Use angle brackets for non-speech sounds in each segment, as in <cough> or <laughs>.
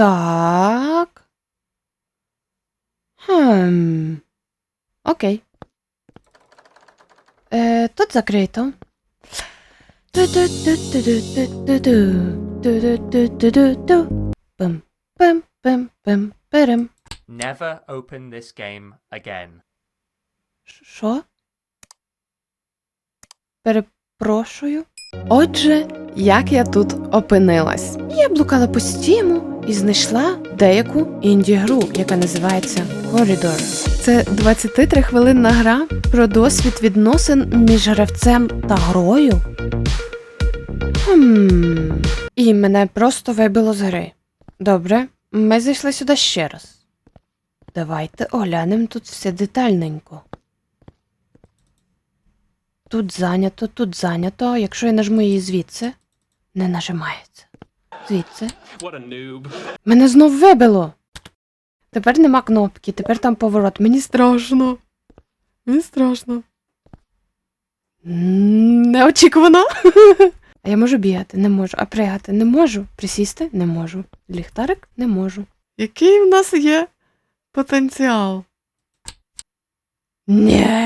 Так. Хм. Окей. Е, тут закрито. Пим, пим, пим, пим, пирим. Never open this game again. Що? Перепрошую. Отже, як я тут опинилась? Я блукала по стіму і знайшла деяку інді-гру, яка називається Corridor. Це 23 хвилинна гра про досвід відносин між гравцем та грою. Хм. І мене просто вибило з гри. Добре, ми зайшли сюди ще раз. Давайте оглянемо тут все детальненько. Тут зайнято, тут зайнято. Якщо я нажму її звідси, не нажимається. Звідси. What a noob. Мене знов вибило. Тепер нема кнопки, тепер там поворот. Мені страшно. Мені страшно. Неочікувано. <laughs> А я можу бігати, не можу. А пригати не можу. Присісти не можу. Ліхтарик не можу. Який в нас є потенціал? Ні. <laughs>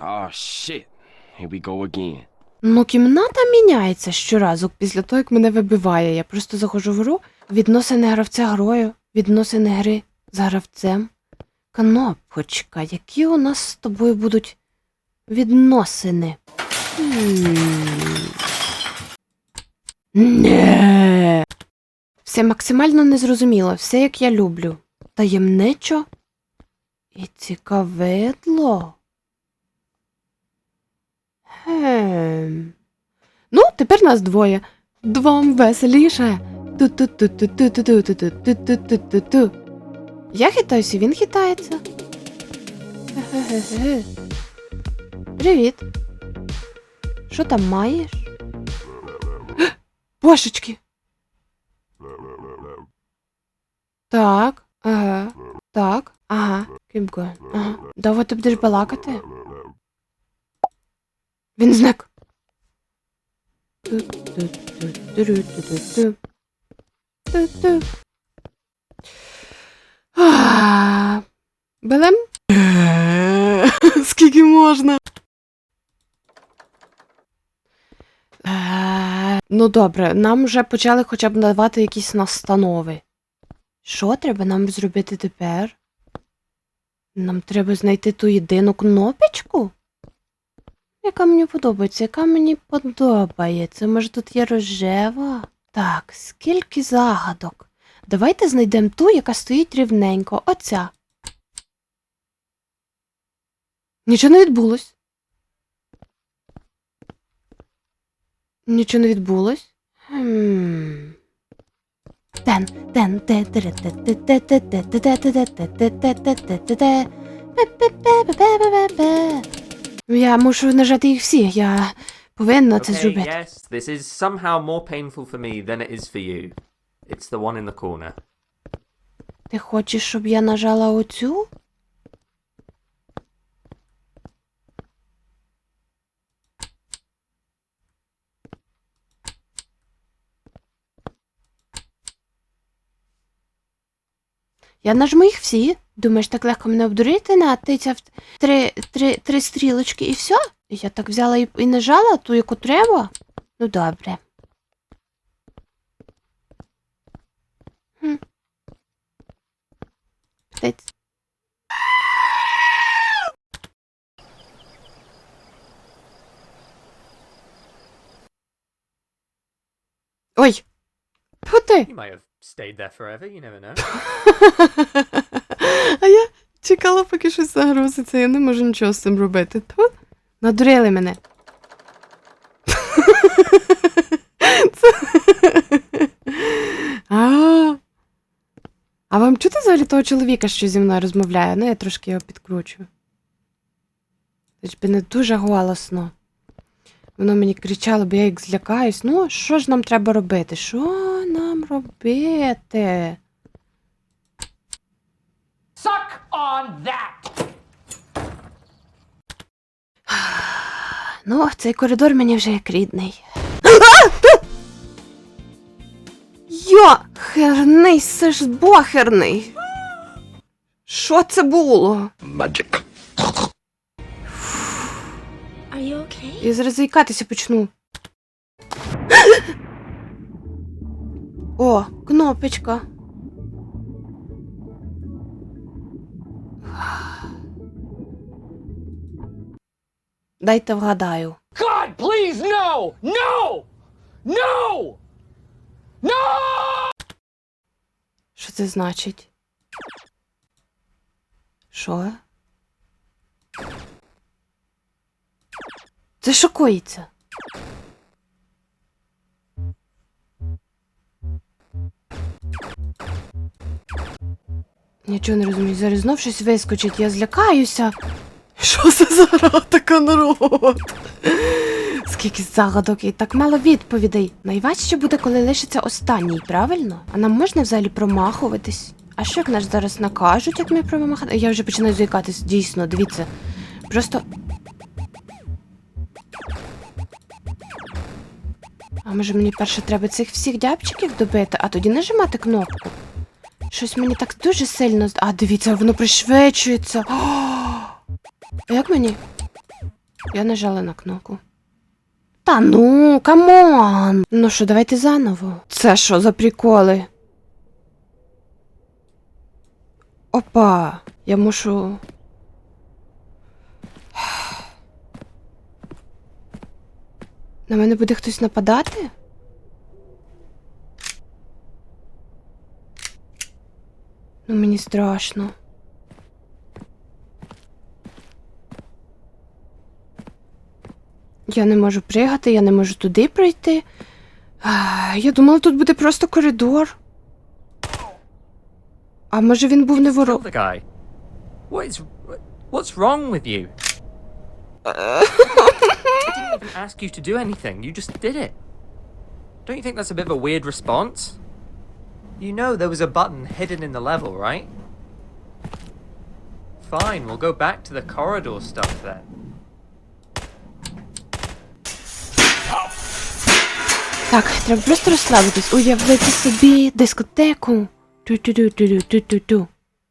Oh shit. Here we go again. Ну, кімната міняється щоразу після того, як мене вибиває. Я просто заходжу в гру, відносини гравця грою, відносини гри з гравцем. Кнопочка, які у нас з тобою будуть відносини? Не. Все максимально незрозуміло, все як я люблю. Таємничо і цікавидло. Гем. Ну, тепер нас двоє. Двом веселіше. Ту-ту-ту-ту-ту-ту-ту-ту-ту-ту-ту-ту. Я хитаюся, він хитається. Привіт. Що там маєш? <gasps> Бошечки. Так, ага, так, ага, keep going. Ага. Довго ти будеш балакати? Він зник. Белем? <laughs> Скільки можна? Ну добре, нам вже почали хоча б надавати якісь настанови. Що треба нам зробити тепер? Нам треба знайти ту єдину кнопочку? Яка мені подобається, яка мені подобається. Може тут є рожева? Так, скільки загадок. Давайте знайдемо ту, яка стоїть рівненько. Оця. Нічого не відбулось. Нічого не відбулось. Хм. Тен, тен, те, тере, те, те, те, те, те, те, те, те, те, те, те, те, те, те, те. Пе-пе-пе-пе-пе-пе-пе. Я мушу нажати їх всі, я повинна це зробити. yes, this is somehow more painful for me than it is for you. It's the one in the corner. Ти хочеш, щоб я нажала оцю? Я нажму їх всі. Думаєш, так легко мене обдурити, натицяв три, три, три стрілочки і все? Я так взяла і, і нажала ту, яку треба? Ну добре. Хм. Птиць. Ой! Фу ти! You might have stayed there forever, you never know. <laughs> <laughs> А я чекала, поки щось загрузиться, я не можу нічого з цим робити. Тьфу, надурили мене. <laughs> А. Вам чути взагалі того чоловіка, що зі мною розмовляє? Ну, я трошки його підкручу. Хоч не дуже голосно. Воно мені кричало, бо я як злякаюсь. Ну, що ж нам треба робити? Що нам робити? Suck on that! <sighs> Ну, цей коридор мені вже як рідний. <gasps> Йохерний сиш бохерний. Що це було? Magic. Are you okay? Я зараз заїкатися почну. <gasps> О, кнопочка. Дайте вгадаю. God, please, no! No! No! No! Що це значить? Що? Це що коїться? Нічого не розумію, зараз знов щось вискочить, я злякаюся. Що це за гра народ? Скільки загадок і так мало відповідей. Найважче буде, коли лишиться останній, правильно? А нам можна взагалі промахуватись? А що як нас зараз накажуть, як ми промахати? Я вже починаю заїкатись, дійсно, дивіться. Просто. А може мені перше треба цих всіх дябчиків добити, а тоді нажимати кнопку? Щось мені так дуже сильно. А, дивіться, воно пришвидшується. О! Як мені? Я нажала на кнопку. Та ну, камон! Ну що, давайте заново. Це що за приколи? Опа, я мушу. На мене буде хтось нападати? Ну, мені страшно. Я не можу пригати, я не можу туди пройти. Я думала, тут буде просто коридор. А може він був не воро. What's wrong with you? I didn't even ask you to do anything. You just did it. Don't you think that's a bit of a weird response? You know there was a button hidden in the level, right? Fine, we'll go back to the corridor stuff then. Так, треба просто розслабитись, уявити собі дискотеку. Ту-ту-ту-ту-ту-ту-ту.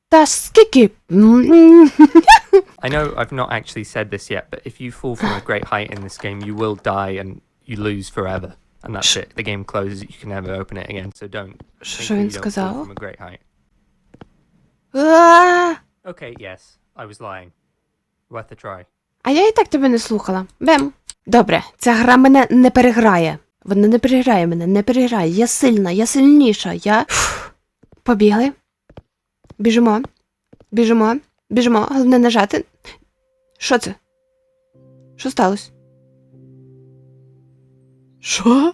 Та скільки? I know I've not actually said this yet, but if you fall from a great height in this game, you will die and you lose forever. And that's it. The game closes, you can never open it again, so don't. Що він сказав? From a great height. Okay, yes, I was lying. Worth a try. А я і так тебе не слухала. Бем. Добре, ця гра мене не переграє. Вона не переграє мене, не переграє. Я сильна, я сильніша, я. Фух. Побігли. Біжимо. Біжимо. Біжимо. Головне нажати. Що це? Що сталося? Що?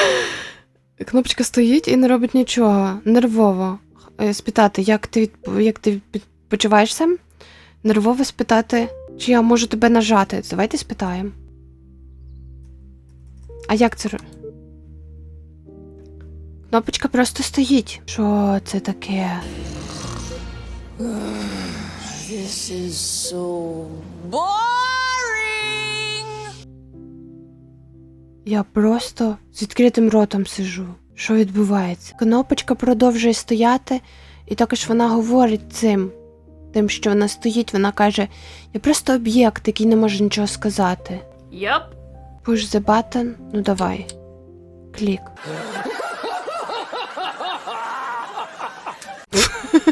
<laughs> Кнопочка стоїть і не робить нічого. Нервово. Е, Спитати, як ти, відп- як ти почуваєшся? Нервово спитати, чи я можу тебе нажати. Давайте спитаємо. А як це? Кнопочка просто стоїть. Що це таке? This is so boring. Я просто з відкритим ротом сижу. Що відбувається? Кнопочка продовжує стояти, і також вона говорить цим. Тим, що вона стоїть, вона каже: Я просто об'єкт, який не може нічого сказати. Yep. Push the button. Ну давай. Клік.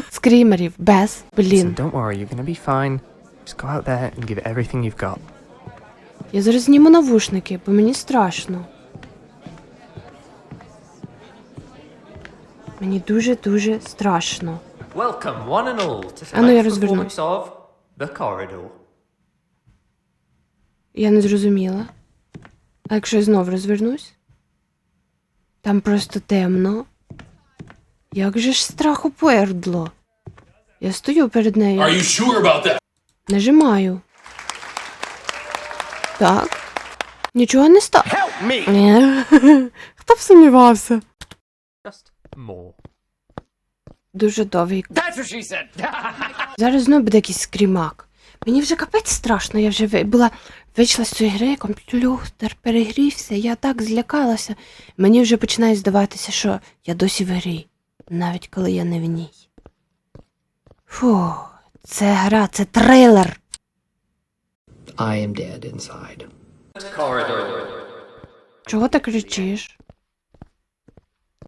Скрімерів без. Блін. Listen, don't worry, you're gonna be fine. Just go out there and give it everything you've got. Я зараз зніму навушники, бо мені страшно. Мені дуже-дуже страшно. Welcome, one and all, to А ну, я tonight's розвернусь. performance of The Corridor. Я не зрозуміла. А якщо я знов розвернусь? Там просто темно. Як же ж страху пердло? Я стою перед нею. Are you sure about that? Нажимаю. Так. Нічого не стало. Help me! <laughs> Хто б сумнівався? Just more. Дуже довгий. That's what she said. <laughs> Зараз знову буде якийсь скрімак. Мені вже капець страшно, я вже була вийшла з цієї гри, комп'ютер перегрівся, я так злякалася. Мені вже починає здаватися, що я досі в грі, навіть коли я не в ній. Фу, це гра, це трилер. I am dead inside. Чого ти кричиш?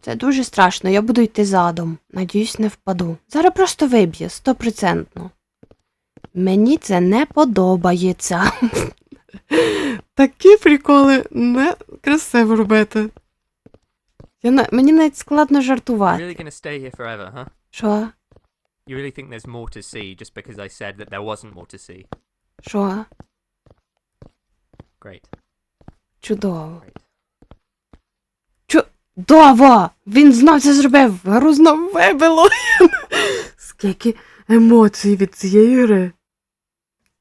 Це дуже страшно, я буду йти задом. Надіюсь, не впаду. Зараз просто виб'є, стопроцентно. Мені це не подобається. Такі приколи не красиво робити. Я на... Мені навіть складно жартувати. really gonna stay here forever, huh? Що? You really think there's more to see just because I said that there wasn't more to see? Що? Great, Чудово. great. Чудово! Він знов це зробив! Гру знов вибило! <laughs> Скільки емоцій від цієї гри.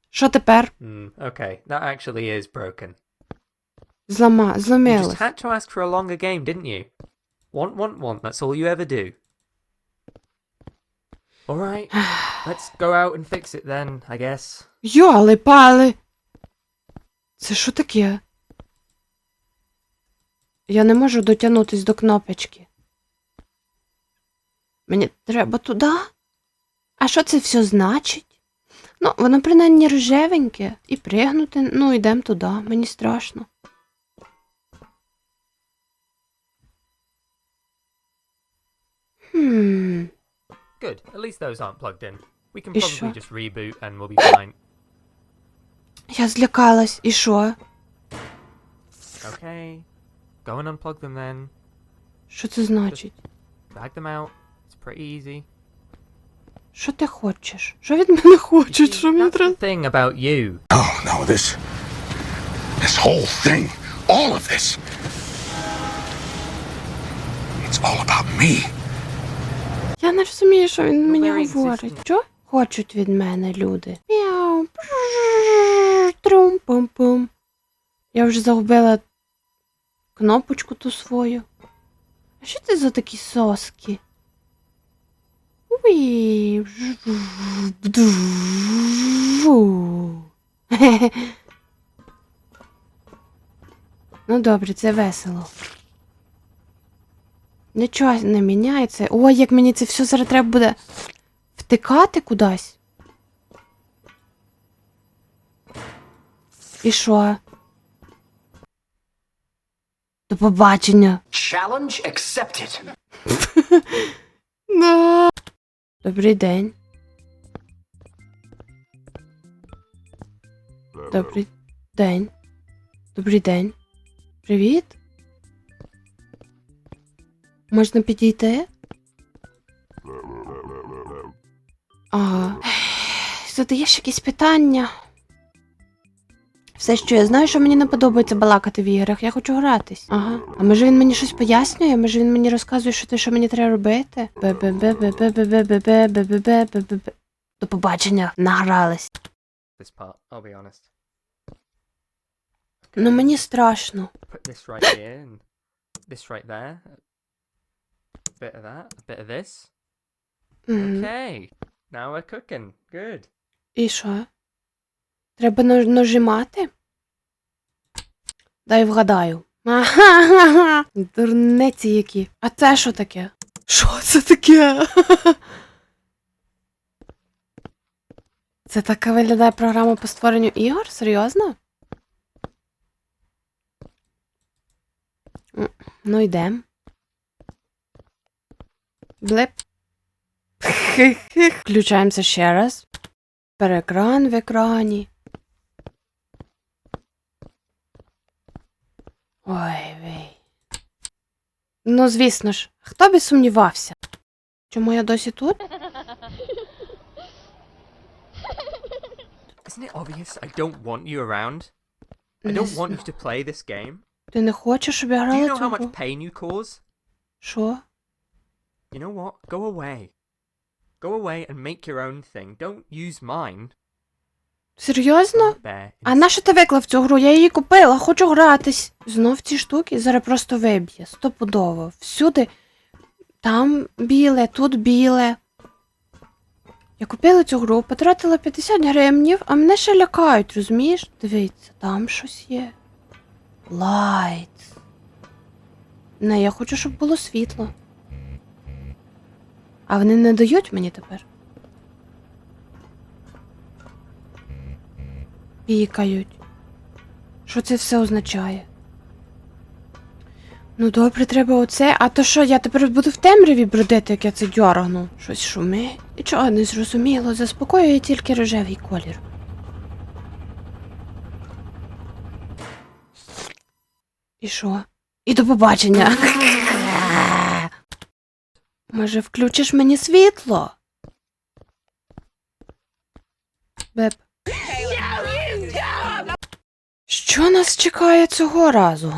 Що тепер? Hmm, okay, that actually is broken. Злама, You just зломилось. had to ask for a longer game, didn't you? Want, want, want, that's all you ever do. Alright, <sighs> let's go out and fix it then, I guess. Йоли пали. Це що таке? Я не можу дотягнутись до кнопочки. Мені треба туди? А що це все значить? Ну, воно принаймні рожевеньке і пригнути. Ну, йдемо туди, мені страшно. Хм. Good, at least those aren't plugged in. We can probably just reboot and we'll be fine. Я злякалась. І що? Okay, go and unplug them then. Що це значить? Just Drag them out. It's pretty easy. Що ти хочеш? Що від мене хочуть? Що мені треба? thing about you. Oh, no, this. This whole thing. All of this. It's all about me. Я не розумію, що він мені говорить. Що хочуть від мене люди? Мяу. Трум-пум-пум. Я вже загубила кнопочку ту свою. А що це за такі соски? Ну добре, це весело. Нічого не міняється. Ой, як мені це все зараз треба буде втикати кудись. І що? До побачення. Challenge accepted. <laughs> Добрий день. Добрий день. Добрий день. Привіт. Можна підійти? Ага. Задаєш якісь питання? Все, що я знаю, що мені не подобається балакати в іграх, я хочу гратись. Ага. А може він мені щось пояснює? Може він мені розказує, що те, що мені треба робити? До побачення, награлись. Ну мені страшно. This right there. A bit of that, a bit of this. Okay. Now we're І що? Треба наж- нажимати? Дай вгадаю. Дурниці які. А це що таке? Що це таке? Це така виглядає програма по створенню ігор? Серйозно? Ну йдем. Блип. Включаємося ще раз. Перекран в екрані. Ой вей. Ну, звісно ж, хто би сумнівався? Чому я досі тут? Isn't it obvious I don't want you around? I don't want you to play this game. Ти не хочеш, щоб я Do you грала know how much цього? pain you cause? Що? You know what? Go away. Go away and make your own thing. Don't use mine. Серйозно? А на що ти виклав цю гру? Я її купила, хочу гратись. Знов ці штуки зараз просто виб'є. Стопудово. Всюди. Там біле, тут біле. Я купила цю гру, потратила 50 гривнів, а мене ще лякають, розумієш? Дивіться, там щось є. Лайт. Не, я хочу, щоб було світло. А вони не дають мені тепер. Пікають. Що це все означає? Ну добре, треба оце. А то що, я тепер буду в темряві бродити, як я це дьоргну? Щось шумить. Нічого не зрозуміло, заспокоює тільки рожевий колір. І що? І до побачення. Може, включиш мені світло? Беб. Що нас чекає цього разу?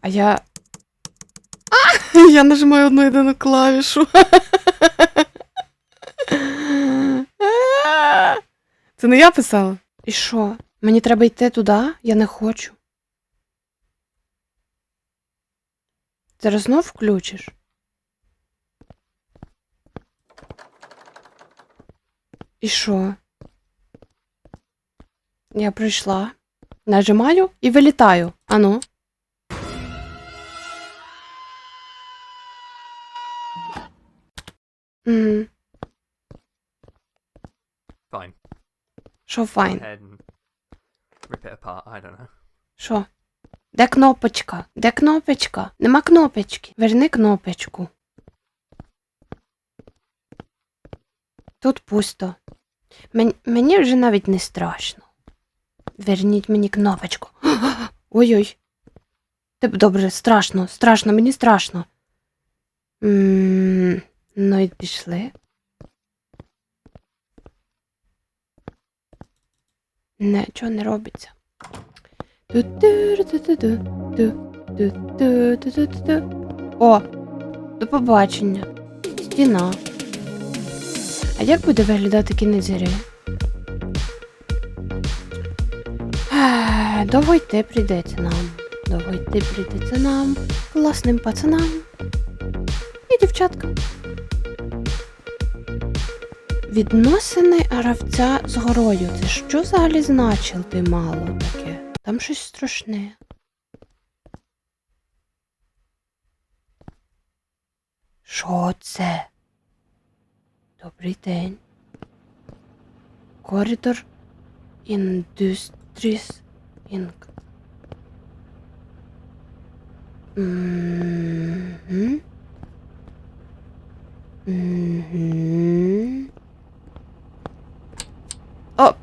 А я. А! Я нажимаю одну єдину клавішу. <laughs> Це не я писала. І що? Мені треба йти туди? Я не хочу. Зараз знов включиш. І що? Я прийшла. Нажимаю і вилітаю. Ану. Fine. Що файн? Що? Де кнопочка? Де кнопочка? Нема кнопочки. Верни кнопочку. Тут пусто. Мені вже навіть не страшно. Верніть мені кнопочку. <gasps> Ой-ой. Добре, страшно, страшно, мені страшно. ну і пішли. Нічого не робиться. О, до побачення. Стіна. А як буде виглядати кінець гри? Ех, Довго йти прийдеться нам. Довго йти прийдеться нам, класним пацанам і дівчаткам. Відносини гравця з горою. Це що взагалі значити мало таке? Там щось страшне. Що це? Добрий день. Коридор Industries Inc. Мгм. Мгм. Оп.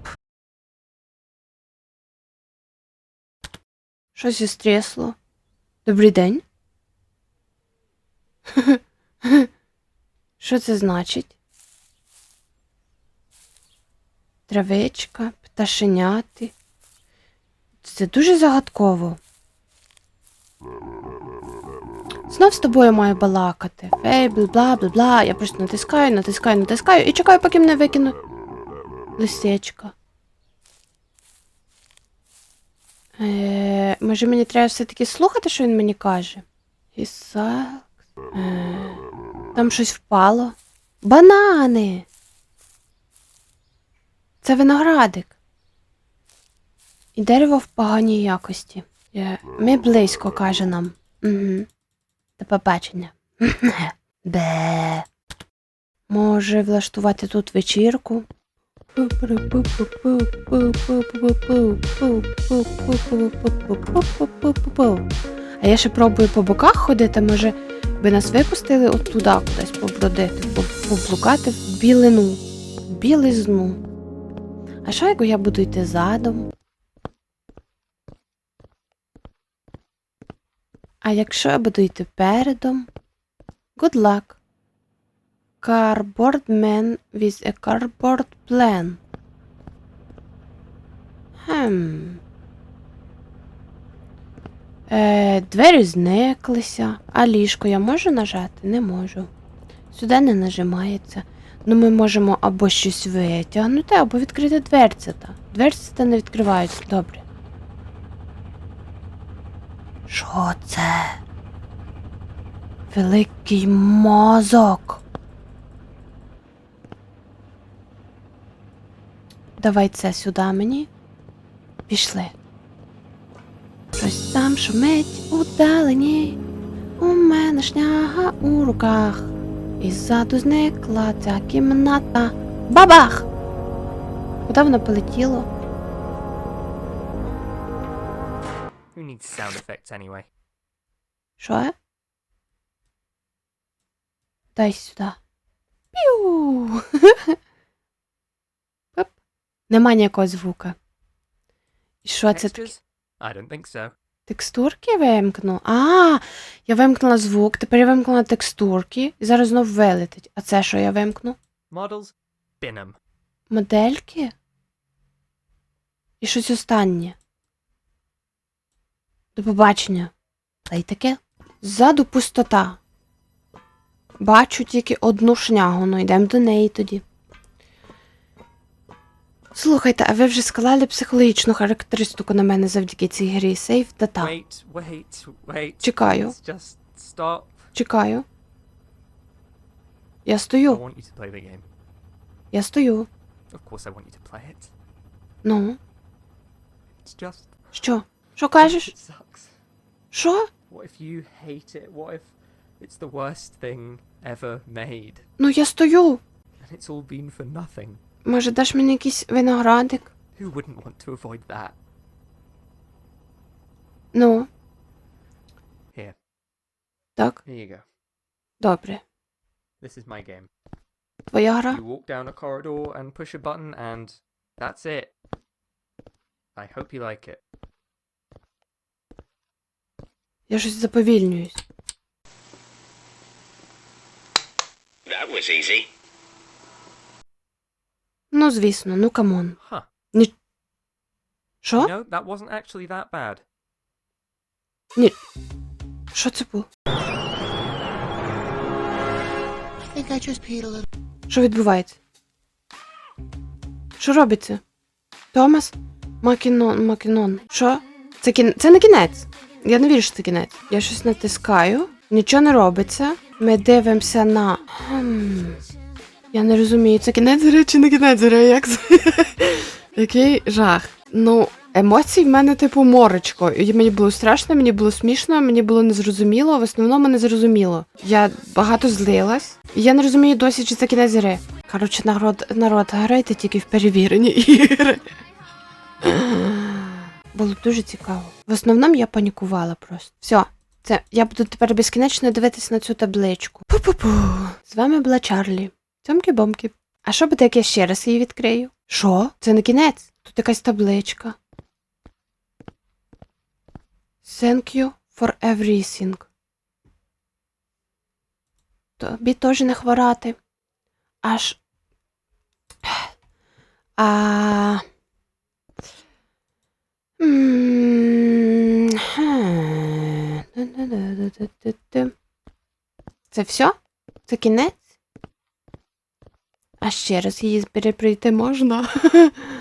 Щось істрісло. Добрий день. <laughs> Що це значить? Травичка, пташеняти. Це дуже загадково. Знов з тобою маю балакати. Фейбл, бла бла бла. Я просто натискаю, натискаю, натискаю і чекаю, поки мене викину листечка. Е, може мені треба все-таки слухати, що він мені каже? Sucks. Е, там щось впало. Банани. Це виноградик. І дерево в поганій якості. Е, Ми близько, каже нам. Угу. До побачення. <laughs> Бе. Може влаштувати тут вечірку? А я ще пробую по боках ходити, може, би нас випустили от туди кудись побродити, по- поблукати в білину, в білизну. А що, як я буду йти задом? А якщо я буду йти передом? Good luck. Cardboard man with a cardboard plan. Хм. Е, двері зниклися. А ліжко я можу нажати? Не можу. Сюди не нажимається. Ну, ми можемо або щось витягнути, або відкрити дверцята. Дверцята не відкриваються. Добре. Що це? Великий мозок. давай це сюди мені. Пішли. Щось там шумить удалені. У мене шняга у руках. І ззаду зникла ця кімната. Бабах! Куди воно полетіло? Needs sound effects anyway? Що? Дай сюди. Піу! Нема ніякого звука. І що це таке? I don't think so. Текстурки вимкну. А, я вимкнула звук, тепер я вимкнула текстурки, і зараз знов вилетить. А це що я вимкну? Models? Модельки? І щось останнє. До побачення. Та й таке. Ззаду пустота. Бачу тільки одну шнягу, ну йдемо до неї тоді. Слухайте, а ви вже склали психологічну характеристику на мене завдяки цій грі Save Data. Wait, wait, wait. Чекаю. Чекаю. Я стою. Я стою. Ну, just. що? Що кажеш? It sucks. Що? What if you hate it? What if it's the worst thing ever made? Ну я стою. And it's all been for nothing? Може, даш мені якийсь виноградик? Who wouldn't want to avoid that? Ну, Here, так, here you go. добре. This is my game. Твоя гра? You walk down a corridor and push a button, and that's it. I hope you like it. Я щось заповільнююсь. That was easy. Ну, звісно, ну камон. Huh. Ні... You Що? know, that wasn't actually that bad. Ні. Що це було? Що відбувається? Що робиться? Томас? Макінон, Макінон. Що? Це кін... Це не кінець. Я не вірю, що це кінець. Я щось натискаю, нічого не робиться. Ми дивимося на. Хм. Я не розумію, це кінець гри чи не кінець гри? Як це? <laughs> Який жах. Ну, емоцій в мене, типу, морочко. І мені було страшно, мені було смішно, мені було незрозуміло, в основному незрозуміло. Я багато злилась. І я не розумію досі, чи це кінець гри. Коротше, народ, народ, грайте тільки в перевірені ігри. <laughs> Було дуже цікаво. В основному я панікувала просто. Все. Це я буду тепер безкінечно дивитись на цю табличку. Пу-пу-пу. З вами була Чарлі. Цьомки-бомки. А що буде, як я ще раз її відкрию? Що? Це не кінець. Тут якась табличка. Thank you for everything. Тобі теж не хворати. Аж. А. Це все? Це кінець? А ще раз її переприйти можна? <laughs>